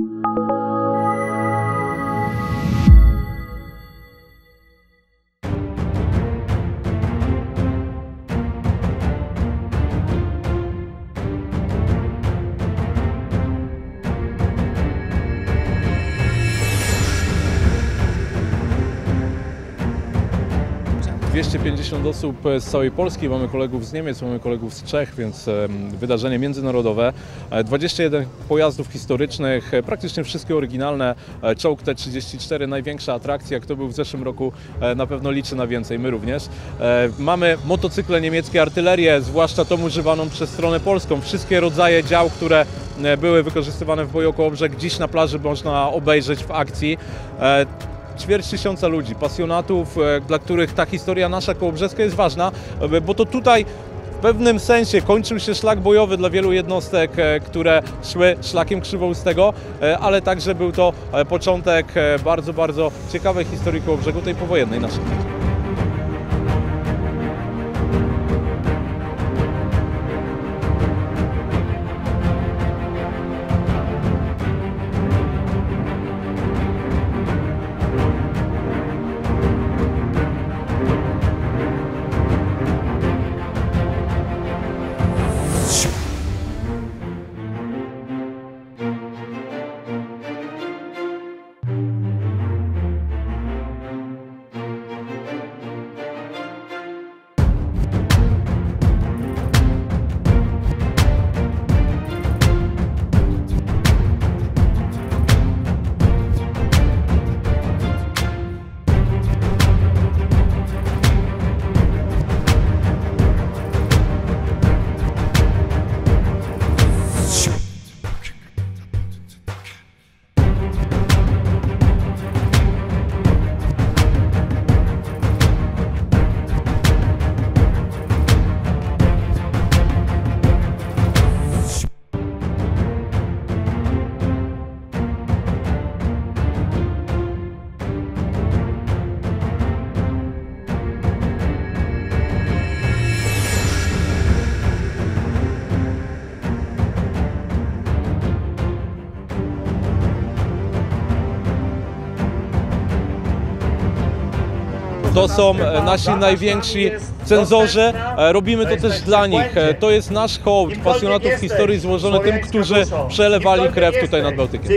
Música 250 osób z całej Polski, mamy kolegów z Niemiec, mamy kolegów z Czech, więc wydarzenie międzynarodowe. E, 21 pojazdów historycznych, e, praktycznie wszystkie oryginalne. E, Czołg T34, największa atrakcja. Kto był w zeszłym roku, e, na pewno liczy na więcej, my również. E, Mamy motocykle niemieckie, artylerię, zwłaszcza tą używaną przez stronę polską. Wszystkie rodzaje dział, które e, były wykorzystywane w boju koło brzeg, dziś na plaży można obejrzeć w akcji. Ćwierć tysiąca ludzi, pasjonatów, e, dla których ta historia nasza kołobrzeska jest ważna, e, bo to tutaj w pewnym sensie kończył się szlak bojowy dla wielu jednostek, e, które szły szlakiem krzywoustego, ale także był to początek bardzo, bardzo ciekawej historii Kołobrzegu, tej powojennej naszej. To są e, nasi najwięksi cenzorzy. E, Robimy to też dla nich. E, To jest nasz hołd pasjonatów historii złożony tym, którzy przelewali krew tutaj nad Bałtykiem.